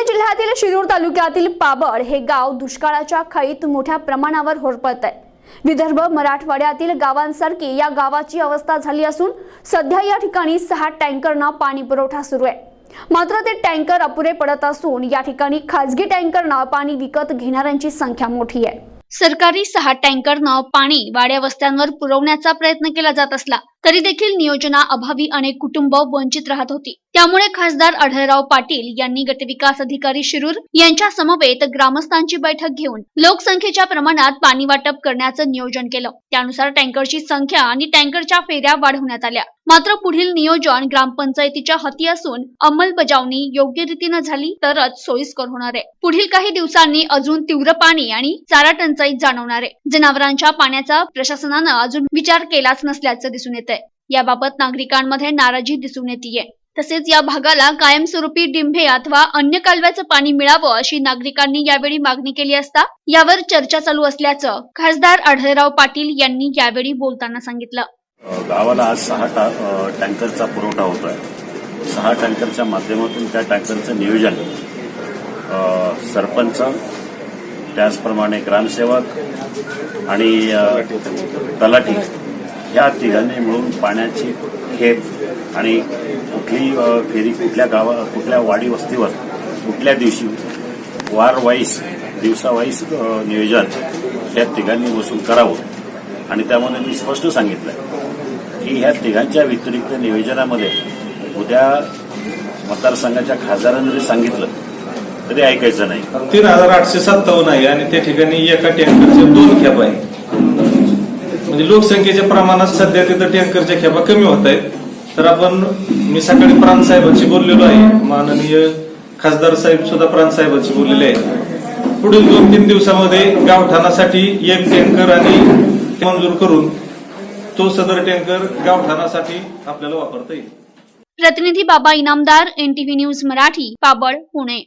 पुणे जिल्ह्यातील शिरूर तालुक्यातील पाबळ हे गाव दुष्काळाच्या खळीत मोठ्या प्रमाणावर होरपळत आहे. विदर्भ मराठवाड्यातील गावांसारखी या गावाची अवस्था झाली असून सध्या या ठिकाणी सहा टँकरना पाणी पुरवठा सुरू आहे. मात्र ते टँकर अपुरे पडत असून या ठिकाणी खासगी टँकरना पाणी विकत घेणाऱ्यांची संख्या मोठी आहे. सरकारी सहा टँकरनं पाणी वाड्या वस्त्यांवर पुरवण्याचा प्रयत्न केला जात असला तरी देखील नियोजना अभावी अनेक कुटुंब वंचित राहत होती. त्यामुळे खासदार आढळराव पाटील यांनी गटविकास अधिकारी शिरूर यांच्या समवेत ग्रामस्थांची बैठक घेऊन लोकसंख्येच्या प्रमाणात पाणी वाटप करण्याचं नियोजन केलं. त्यानुसार टँकरची संख्या आणि टँकरच्या फेऱ्या वाढवण्यात आल्या. मात्र पुढील नियोजन ग्रामपंचायतीच्या हाती असून अंमलबजावणी योग्य रीतीनं झाली तरच सोयीस्कर होणार आहे. पुढील काही दिवसांनी अजून तीव्र पाणी आणि चारा टंचाई जाणवणार आहे. जनावरांच्या पाण्याचा प्रशासनानं अजून विचार केलाच नसल्याचं दिसून येत. याबाबत नागरिकांमध्ये नाराजी दिसून येते तसेच या भागाला कायमस्वरूपी डिंभे अथवा अन्य कालव्याचं पाणी मिळावं अशी नागरिकांनी यावेळी मागणी केली असता यावर चर्चा चालू असल्याचं खासदार आढळराव पाटील यांनी यावेळी बोलताना सांगितलं. गावाला आज सहा टँकरचा पुरवठा होत आहे सहा टँकरच्या माध्यमातून त्या टँकरचं नियोजन सरपंच त्याचप्रमाणे ग्रामसेवक आणि तलाठी या तिघांनी मिळून पाण्याची खेप आणि कुठली फेरी कुठल्या गावा कुठल्या वाडी वस्तीवर कुठल्या दिवशी वार वाईस दिवसावाईस नियोजन या तिघांनी बसून करावं. आणि त्यामध्ये मी स्पष्ट सांगितलं की ह्या तिघांच्या व्यतिरिक्त नियोजनामध्ये उद्या मतदारसंघाच्या खासदारांनी जरी सांगितलं तरी ऐकायचं नाही. तीन हजार आठशे सत्तावन्न आहे आणि त्या ठिकाणी एका टँकरचे दोन खेप आहे म्हणजे लोकसंख्येच्या प्रमाणात सध्या तिथं टँकरच्या खेपा कमी होत आहेत. तर आपण मी सकाळी प्रांत साहेबांशी बोललेलो आहे. माननीय खासदार साहेब सुद्धा प्रांत साहेबांशी बोललेले आहेत. पुढील दोन तीन दिवसामध्ये गावठाणासाठी एक टँकर आणि मंजूर करून तो सदर टँकर गावठाणासाठी आपल्याला वापरता येईल. प्रतिनिधी बाबा इनामदार एनटीव्ही न्यूज मराठी पाबळ पुणे.